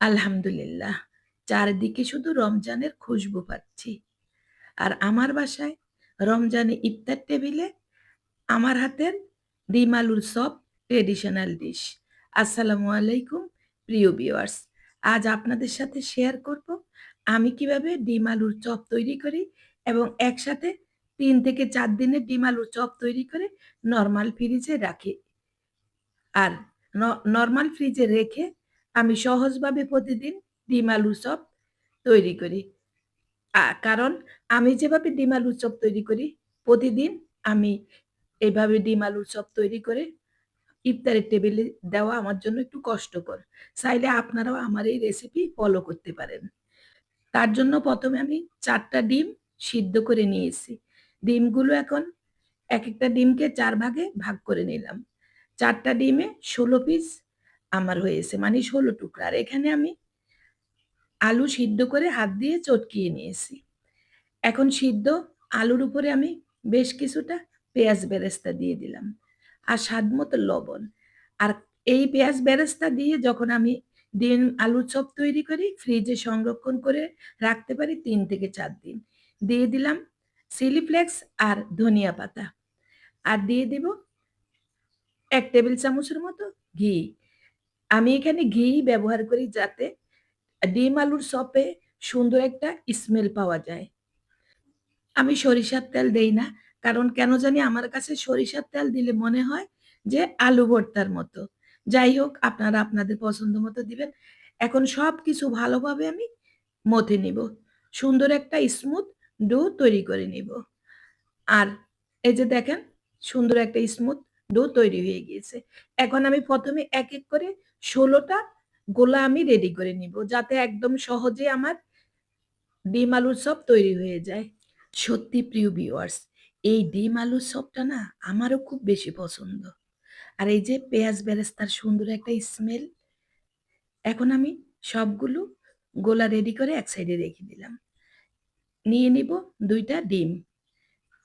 আলহামদুলিল্লাহ। চারিদিকে শুধু রমজানের খুশবু পাচ্ছি। আর আমার বাসায় রমজানে ইফতার টেবিলে আমার হাতের ডিম আলুর চপ ট্র্যাডিশনাল ডিশ। আসসালামু আলাইকুম, প্রিয় ভিউয়ার্স। আজ আপনাদের সাথে শেয়ার করব আমি কীভাবে ডিম আলুর চপ তৈরি করি এবং একসাথে তিন থেকে চার দিনের ডিম আলুর চপ তৈরি করে নরমাল ফ্রিজে রাখি। আর নরমাল ফ্রিজে রেখে আমি সহজভাবে প্রতিদিন ডিম আলুর চপ তৈরি করি। কারণ আমি যেভাবে ডিম আলুর চপ তৈরি করি, প্রতিদিন আমি এভাবে ডিম আলুর চপ তৈরি করে ইফতারের টেবিলে দেওয়া আমার জন্য একটু কষ্টকর। চাইলে আপনারাও আমার এই রেসিপি ফলো করতে পারেন। তার জন্য প্রথমে আমি চারটা ডিম সিদ্ধ করে নিয়েছি। ডিমগুলো এখন এক একটা ডিমকে চার ভাগে ভাগ করে নিলাম। চারটা ডিমে ১৬ পিস আমার হয়েছে। মানে ১৬ টুকরা। আর এখানে আমি আলু সিদ্ধ করে হাত দিয়ে চটকিয়ে নিয়েছি। এখন সিদ্ধ আলুর উপরে আমি বেশ কিছুটা পেঁয়াজ বেরেস্তা দিয়ে দিলাম। আর স্বাদ মতো লবণ। আর এই পেঁয়াজ বেরেস্তা দিয়ে যখন আমি ডিম আলুর চপ তৈরি করি, ফ্রিজে সংরক্ষণ করে রাখতে পারি তিন থেকে চার দিন। দিয়ে দিলাম চিলি ফ্লেক্স আর ধনিয়া পাতা। আর দিয়ে দিব ১ টেবিল চামচের মতো ঘি। আমি এখানে ঘি ব্যবহার করি যাতে ডিম আলুর সপে সুন্দর একটা স্মেল পাওয়া যায়। আমি সরিষার তেল দেই না। কারণ কেন জানি আমার কাছে সরিষার তেল দিলে মনে হয় যে আলু ভর্তার মতো। যাই হোক আপনারা আপনাদের পছন্দ মতো দিবেন। এখন সব কিছু ভালোভাবে আমি মথে নিব। সুন্দর একটা স্মুথ ডো তৈরি করে নিব। আর এই যে দেখেন সুন্দর একটা স্মুথ ডো তৈরি হয়ে গিয়েছে। এখন আমি প্রথমে এক, এক করে ১৬ টা গোলা আমি রেডি করে নিব। যাতে একদম সহজে আমার ডিম আলুর সব তৈরি হয়ে যায়। সত্যি প্রিয় ভিউয়ার্স এই ডিম আলুর সবটা না আমারও খুব বেশি পছন্দ। আর এই যে পেঁয়াজ বেরেস্তার সুন্দর একটা স্মেল। এখন আমি সবগুলো গোলা রেডি করে এক সাইডে রেখে দিলাম। নিয়ে নিব দুইটা ডিম।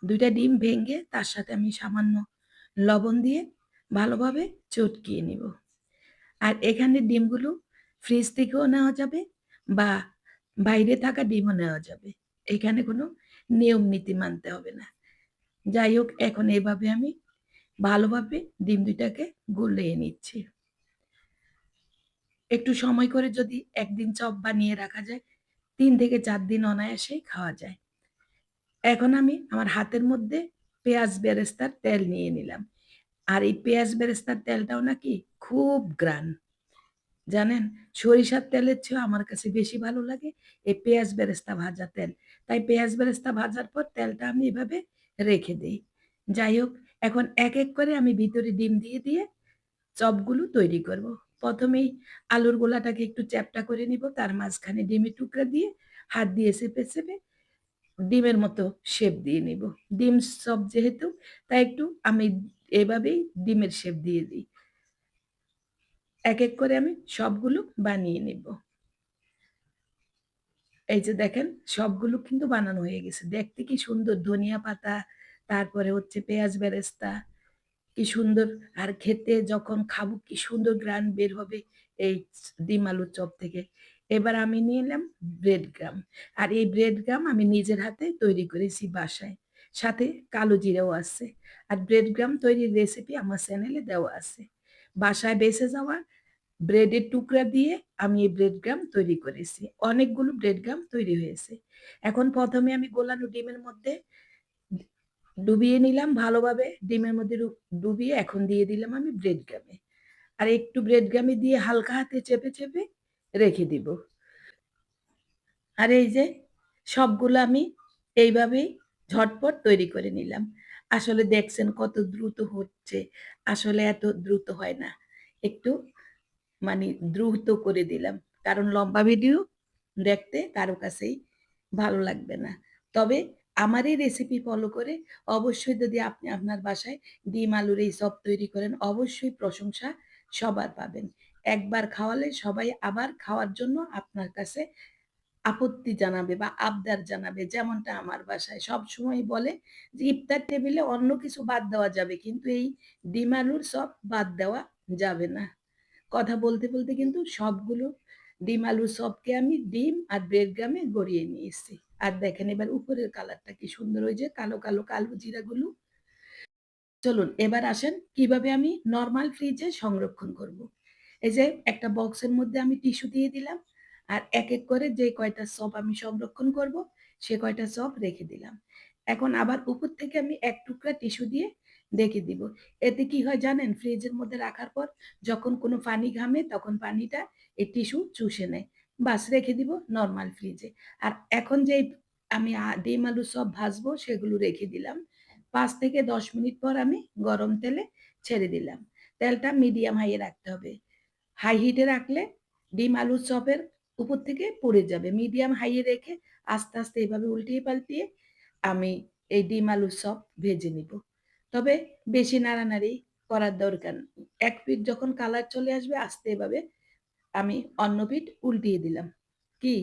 দুইটা ডিম ভেঙে তার সাথে আমি সামান্য লবণ দিয়ে ভালোভাবে চটকিয়ে নিব। আর এখানে ডিমগুলো ফ্রিজ থেকেও নেওয়া যাবে বা বাইরে থাকা ডিমও নেওয়া যাবে। এখানে কোনো নিয়ম নীতি মানতে হবে না। যাই হোক এখন এভাবে আমি ভালোভাবে ডিম ২ টাকে গুলিয়ে নিচ্ছি। একটু সময় করে যদি একদিন চপ বানিয়ে রাখা যায়, তিন থেকে চার দিন অনায়াসেই খাওয়া যায়। এখন আমি আমার হাতের মধ্যে পেঁয়াজ বেরেস্তার তেল নিয়ে নিলাম। আর এই পেঁয়াজ বেরেস্তার তেলটাও নাকি খুব গ্রান। জানেন? সরিষার তেলের চেয়েও আমার কাছে বেশি ভালো লাগে এই পেঁয়াজ বেরেস্তা ভাজা তেল। তাই পেঁয়াজ বেরেস্তা ভাজার পর তেলটা আমি এভাবে রেখে দিই যাই হোক এখন এক, এক করে আমি ভিতরে ডিম দিয়ে, দিয়ে চপগুলো তৈরি করব। প্রথমেই আলুর গোলাটাকে একটু চ্যাপ্টা করে নিব। তার মাঝখানে ডিমের টুকরা দিয়ে হাত দিয়ে চেপে, চেপে ডিমের মতো শেপ দিয়ে নিব। ডিম সব যেহেতু তাই একটু আমি এভাবেই ডিমের শেপ দিয়ে দিই। এক, এক করে আমি সবগুলো বানিয়ে নিব। এই যে দেখেন সবগুলো কিন্তু বানানো হয়ে গেছে। দেখতে কি সুন্দর ধনিয়া পাতা, তারপরে হচ্ছে পেঁয়াজ বেরেস্তা। কি সুন্দর আর খেতে যখন খাব কি সুন্দর ঘ্রাণ বের হবে এই ডিম আলুর চপ থেকে। এবার আমি নিয়ে নিলাম ব্রেড গ্রাম। আর এই ব্রেড গ্রাম আমি নিজের হাতে তৈরি করেছি বাসায়। সাথে কালো জিরাও আছে। আর ব্রেড গ্রাম তৈরির রেসিপি আমার চ্যানেলে দেওয়া আছে। বাসায় বেঁচে যাওয়া ব্রেডের টুকরা দিয়ে আমি এই ব্রেড গ্রাম তৈরি করেছি। অনেকগুলো ব্রেড গ্রাম তৈরি হয়েছে। এখন প্রথমে আমি গোলানো ডিমের মধ্যে ডুবিয়ে নিলাম ভালোভাবে ডিমের মধ্যে ডুবিয়ে এখন দিয়ে দিলাম আমি ব্রেড গ্রামে। আর একটু ব্রেড গ্রামে দিয়ে হালকা হাতে চেপে, চেপে রেখে দিব। আর এই যে সবগুলো আমি এইভাবেই ঝটপট তৈরি করে নিলাম। আসলে দেখছেন কত দ্রুত হচ্ছে। আসলে এত দ্রুত হয় না। একটু মানে দ্রুত করে দিলাম। কারণ লম্বা ভিডিও দেখতে কারও কাছেই ভালো লাগবে না। তবে আমার এই রেসিপি ফলো করে অবশ্যই যদি আপনি আপনার বাসায় ডিম আলুর এই সব তৈরি করেন, অবশ্যই প্রশংসা সবার পাবেন। একবার খাওয়ালে সবাই আবার খাওয়ার জন্য আপনার কাছে আপত্তি জানাবে বা আবদার জানাবে। যেমনটা আমার বাসায় সবসময় বলে যে ইফতার টেবিলে অন্য কিছু বাদ দেওয়া যাবে। কিন্তু এই ডিম আলুর চপ বাদ দেওয়া যাবে না। কথা বলতে, বলতে কিন্তু সবগুলো ডিম আলুর সবকে আমি ডিম আর ব্রেড গ্রামে গড়িয়ে নিয়েছি। আর দেখেন এবার উপরের কালারটা কি সুন্দর ওই যে কালো, কালো, কালো জিরাগুলো। চলুন এবার আসেন কীভাবে আমি নর্মাল ফ্রিজে সংরক্ষণ করব। এই যে একটা বক্সের মধ্যে আমি টিস্যু দিয়ে দিলাম। আর এক, এক করে যে কয়টা চপ আমি সংরক্ষণ করব, সে কয়টা চপ রেখে দিলাম। এখন আবার উপর থেকে আমি এক টুকরা টিস্যু দিয়ে ঢেকে দিব। এতে কি হয় জানেন? ফ্রিজের মধ্যে রাখার পর যখন কোনো পানি ঘামে তখন পানিটা এই টিস্যু চুষে নেয়। বাস রেখে দিব নর্মাল ফ্রিজে। আর এখন যেই আমি ডিম আলু চপ ভাজবো সেগুলো রেখে দিলাম। পাঁচ থেকে ১০ মিনিট পর আমি গরম তেলে ছেড়ে দিলাম। তেলটা মিডিয়াম হাইয়ে রাখতে হবে। হাই হিটে রাখলে ডিম আলুর চপের উপর থেকে পড়ে যাবে। মিডিয়াম হাইয়ে রেখে আস্তে, আস্তে এভাবে উল্টিয়ে পাল্টিয়ে আমি এই ডিম আলুর সব ভেজে নিব। তবে বেশি নাড়ানাড়ি করার দরকার এক পিঠ যখন কালার চলে আসবে আস্তে এভাবে আমি অন্য পিঠ উল্টিয়ে দিলাম। কি?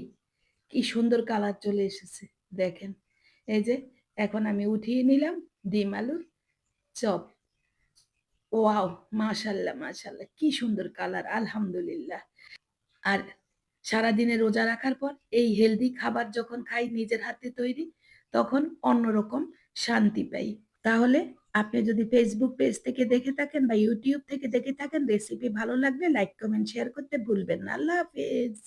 কি সুন্দর কালার চলে এসেছে দেখেন। এই যে এখন আমি উঠিয়ে নিলাম ডিম আলুর চপ। ওয়াও! মাশাআল্লাহ, মাশাআল্লাহ কি সুন্দর কালার আলহামদুলিল্লাহ। আর সারাদিনে রোজা রাখার পর এই হেলদি খাবার যখন খাই নিজের হাতে তৈরি তখন অন্যরকম শান্তি পাই। তাহলে আপনি যদি ফেসবুক পেজ থেকে দেখে থাকেন বা ইউটিউব থেকে দেখে থাকেন রেসিপি ভালো লাগলে লাইক, কমেন্ট, শেয়ার করতে ভুলবেন না। আল্লাহ হাফেজ।